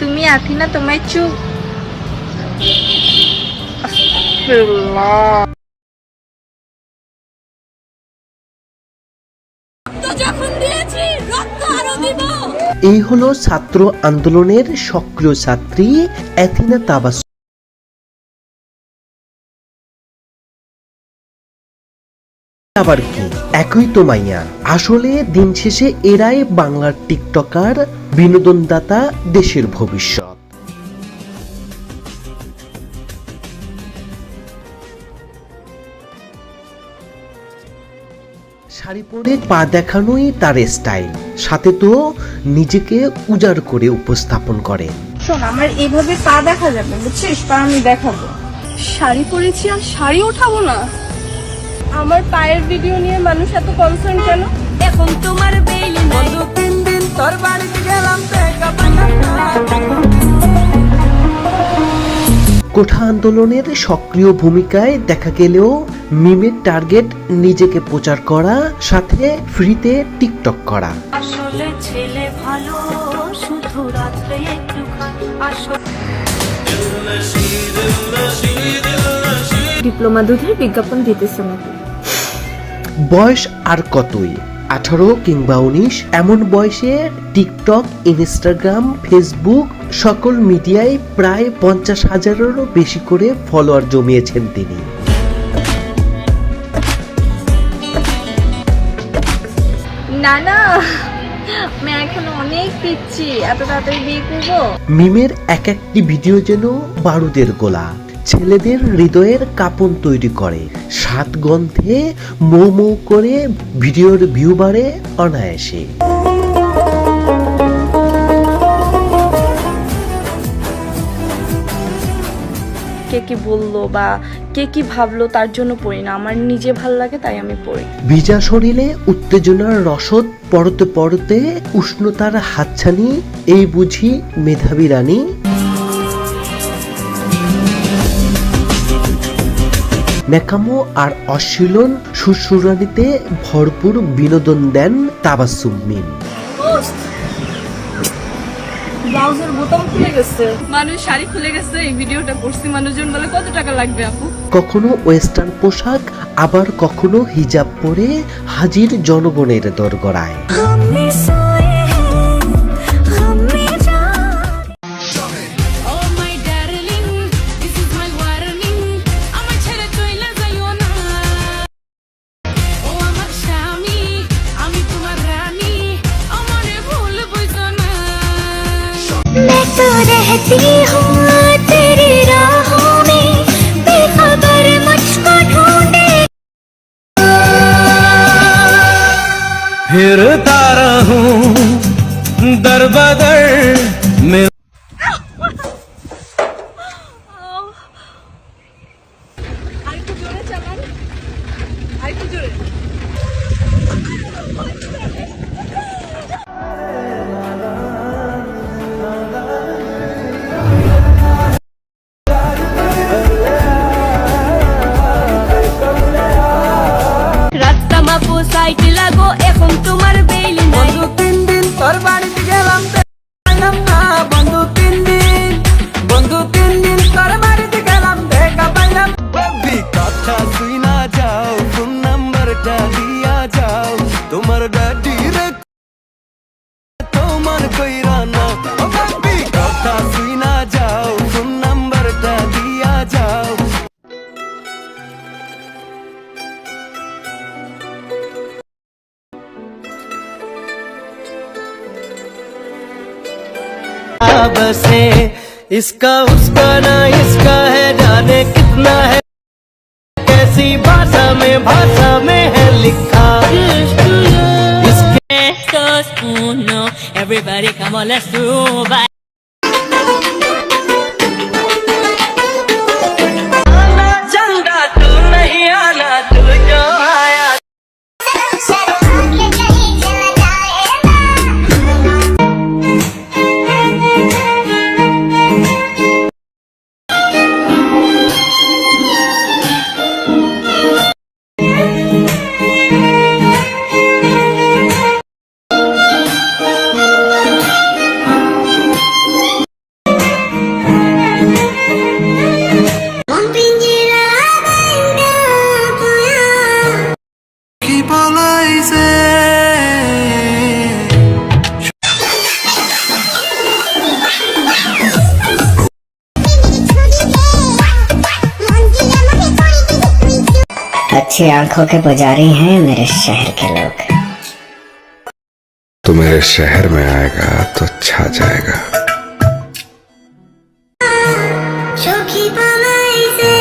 তুমি আথিনা তোমায় চুপ এই হলো ছাত্র আন্দোলনের সক্রিয় ছাত্রী অ্যাথিনা তাবাস। আবার কি? একই তো মাইয়া। আসলে দিন শেষে এরাই বাংলার টিকটকার, বিনোদনদাতা, দেশের ভবিষ্যৎ। শাড়ি পরে পা দেখানোই তার স্টাইল সাথে তো নিজেকে উজাড় করে উপস্থাপন করে। শোন, আমার পা দেখা যাবে, বুঝছিস? পা আমি দেখাবো। শাড়ি পরেছি আর শাড়ি ওঠাবো না। আমার পায়ের ভিডিও নিয়ে মানুষ এত কনসার্ন কেন? এখন তোমার বেইলি নাই। তিন দিন তোর বাড়িতে গেলাম কোঠা আন্দোলনের সক্রিয় ভূমিকায় দেখা গেলেও মিমের টার্গেট নিজেকে প্রচার করা সাথে ফ্রিতে টিকটক করা। আসলে ছেলে ভালো শুধু রাত্রে একটু ডিপ্লোমা দুধের বিজ্ঞাপন দিতেছে নাকি? বয়স আর কতই? আঠারো কিংবা উনিশ এমন বয়সে টিকটক ইনস্টাগ্রাম ফেসবুক সকল মিডিয়ায় প্রায় পঞ্চাশ হাজারেরও বেশি করে ফলোয়ার জমিয়েছেন তিনি। না না অনেক পিচ্ছি। এত তাড়াতাড়ি বিয়ে করব? মিমের এক একটি ভিডিও যেন বারুদের গোলা। ছেলেদের হৃদয়ের কাপন তৈরি করে। সাত গন্ধে মৌ মৌ করে ভিডিওর ভিউ বাড়ে অনায়াসে। কে কি বলল বা কে কি ভাবলো তার জন্য পড়ি না। আমার নিজে ভালো লাগে তাই আমি পড়ি। ভিজা শরীরে উত্তেজনার রসদ পরতে পরতে উষ্ণতার হাতছানি এই বুঝি মেধাবী রানী। ন্যাকামো আর অশ্লীলন সুরসুরানিতে ভরপুর বিনোদন দেন তাবাসুম মিম। ব্লাউজের বোতাম খুলে গেছে। মানুষ শাড়ি খুলে গেছে এই ভিডিওটা করছি মানুষজন বলে কত টাকা লাগবে আপু? কখনো ওয়েস্টার্ন পোশাক আবার কখনো হিজাব পরে হাজির জনগণের দরগড়ায়। रहती हूँ तेरी राहों में। बेखबर मुझको ढूंढे। फिरता रहूँ दर बदर बसे। इसका उसका ना इसका है जाने कितना है। कैसी भाषा में भाषा में है लिखा। इसके Everybody come on, let's do अच्छी आंखों के पुजारी हैं मेरे शहर के लोग तो मेरे शहर में आएगा तो छा जाएगा চোখে বানাইছে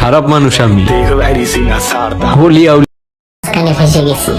খারাপ মানুষ আমি। হোলি আউলি ফেসে গেছি।